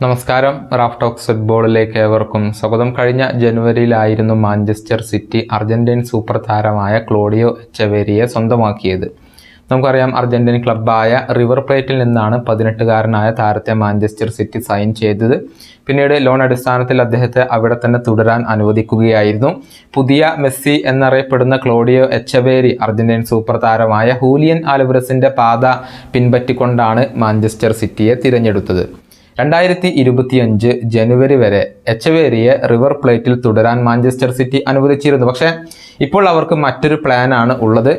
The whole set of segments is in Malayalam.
നമസ്കാരം. റാഫ് ടോക്സ് ഫുട്ബോളിലേക്ക് ഏവർക്കും സ്വാഗതം. കഴിഞ്ഞ ജനുവരിയിലായിരുന്നു മാഞ്ചസ്റ്റർ സിറ്റി അർജന്റീൻ സൂപ്പർ താരമായ ക്ലോഡിയോ എച്ചവേരിയെ സ്വന്തമാക്കിയത്. നമുക്കറിയാം അർജന്റീൻ ക്ലബ്ബായ റിവർ പ്ലേറ്റിൽ നിന്നാണ് പതിനെട്ടുകാരനായ താരത്തെ മാഞ്ചസ്റ്റർ സിറ്റി സൈൻ ചെയ്തത്. പിന്നീട് ലോൺ അടിസ്ഥാനത്തിൽ അദ്ദേഹത്തെ അവിടെ തന്നെ തുടരാൻ അനുവദിക്കുകയായിരുന്നു. പുതിയ മെസ്സി എന്നറിയപ്പെടുന്ന ക്ലോഡിയോ എച്ചവേരി അർജന്റീൻ സൂപ്പർ താരമായ ഹൂലിയൻ ആലുബ്രസിന്റെ പാത പിൻപറ്റിക്കൊണ്ടാണ് മാഞ്ചസ്റ്റർ സിറ്റിയെ തിരഞ്ഞെടുത്തത്. രണ്ടായിരത്തി ഇരുപത്തിയഞ്ച് ജനുവരി വരെ എച്ചവേരിയെ റിവർ പ്ലേറ്റിൽ തുടരാൻ മാഞ്ചസ്റ്റർ സിറ്റി അനുവദിച്ചിരുന്നു. പക്ഷേ ഇപ്പോൾ അവർക്ക് മറ്റൊരു പ്ലാനാണ് ഉള്ളത്.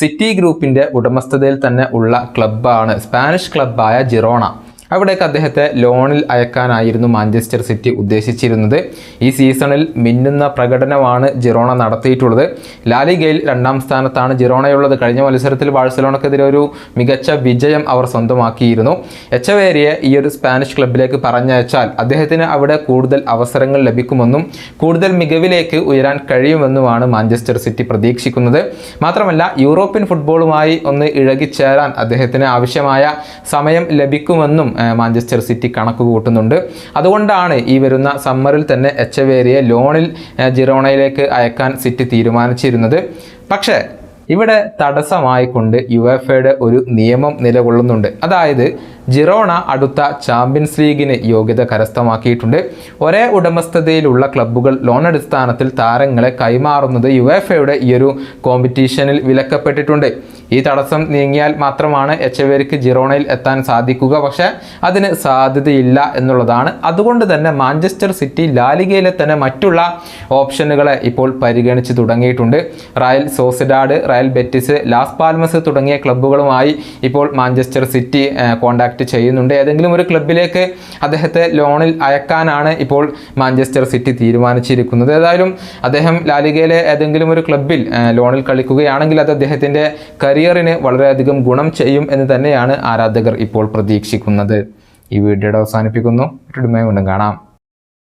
സിറ്റി ഗ്രൂപ്പിന്റെ ഉടമസ്ഥതയിൽ തന്നെ ഉള്ള ക്ലബ്ബാണ് സ്പാനിഷ് ക്ലബ്ബായ ജിറോണ. അവിടേക്ക് അദ്ദേഹത്തെ ലോണിൽ അയക്കാനായിരുന്നു മാഞ്ചസ്റ്റർ സിറ്റി ഉദ്ദേശിച്ചിരുന്നത്. ഈ സീസണിൽ മിന്നുന്ന പ്രകടനമാണ് ജിറോണ നടത്തിയിട്ടുള്ളത്. ലാലിഗയിൽ രണ്ടാം സ്ഥാനത്താണ് ജിറോണയുള്ളത്. കഴിഞ്ഞ മത്സരത്തിൽ ബാഴ്സലോണക്കെതിരെ ഒരു മികച്ച വിജയം അവർ സ്വന്തമാക്കിയിരുന്നു. എച്ചവേരിയെ ഈ ഒരു സ്പാനിഷ് ക്ലബിലേക്ക് പറഞ്ഞയച്ചാൽ അദ്ദേഹത്തിന് അവിടെ കൂടുതൽ അവസരങ്ങൾ ലഭിക്കുമെന്നും കൂടുതൽ മികവിലേക്ക് ഉയരാൻ കഴിയുമെന്നുമാണ് മാഞ്ചസ്റ്റർ സിറ്റി പ്രതീക്ഷിക്കുന്നത്. മാത്രമല്ല യൂറോപ്യൻ ഫുട്ബോളുമായി ഒന്ന് ഇഴകിച്ചേരാൻ അദ്ദേഹത്തിന് ആവശ്യമായ സമയം ലഭിക്കുമെന്നും മാഞ്ചസ്റ്റർ സിറ്റി കണക്ക് കൂട്ടുന്നുണ്ട്. അതുകൊണ്ടാണ് ഈ വരുന്ന സമ്മറിൽ തന്നെ എച്ച് വേരിയെ ലോണിൽ ജിറോണയിലേക്ക് അയക്കാൻ സിറ്റി തീരുമാനിച്ചിരുന്നത്. പക്ഷേ ഇവിടെ തടസ്സമായിക്കൊണ്ട് യു എഫ് എയുടെ ഒരു നിയമം നിലകൊള്ളുന്നുണ്ട്. അതായത് ജിറോണ അടുത്ത ചാമ്പ്യൻസ് ലീഗിന് യോഗ്യത കരസ്ഥമാക്കിയിട്ടുണ്ട്. ഒരേ ഉടമസ്ഥതയിലുള്ള ക്ലബ്ബുകൾ ലോൺ അടിസ്ഥാനത്തിൽ താരങ്ങളെ കൈമാറുന്നത് യു എഫ് എയുടെ ഈ ഒരു കോമ്പറ്റീഷനിൽ വിലക്കപ്പെട്ടിട്ടുണ്ട്. ഈ തടസ്സം നീങ്ങിയാൽ മാത്രമാണ് എച്ച് എവർക്ക് ജിറോണയിൽ എത്താൻ സാധിക്കുക. പക്ഷേ അതിന് സാധ്യതയില്ല എന്നുള്ളതാണ്. അതുകൊണ്ട് തന്നെ മാഞ്ചസ്റ്റർ സിറ്റി ലാലിഗയിലെ തന്നെ മറ്റുള്ള ഓപ്ഷനുകളെ ഇപ്പോൾ പരിഗണിച്ച് തുടങ്ങിയിട്ടുണ്ട്. Real Sociedad Real Betis Las Palmas തുടങ്ങിയ ക്ലബ്ബുകളുമായി ഇപ്പോൾ മാഞ്ചസ്റ്റർ സിറ്റി കോണ്ടാക്ട് ചെയ്യുന്നുണ്ട്. ഏതെങ്കിലും ഒരു ക്ലബിലേക്ക് അദ്ദേഹത്തെ ലോണിൽ അയക്കാനാണ് ഇപ്പോൾ മാഞ്ചസ്റ്റർ സിറ്റി തീരുമാനിച്ചിരിക്കുന്നത്. ഏതായാലും അദ്ദേഹം ലാലിഗയിലെ ഏതെങ്കിലും ഒരു ക്ലബിൽ ലോണിൽ കളിക്കുകയാണെങ്കിൽ അത് അദ്ദേഹത്തിന്റെ കരിയറിന് വളരെയധികം ഗുണം ചെയ്യും എന്ന് തന്നെയാണ് ആരാധകർ ഇപ്പോൾ പ്രതീക്ഷിക്കുന്നത്. ഈ വീഡിയോയുടെ അവസാനിപ്പിക്കുന്നു. വീണ്ടും കാണാം.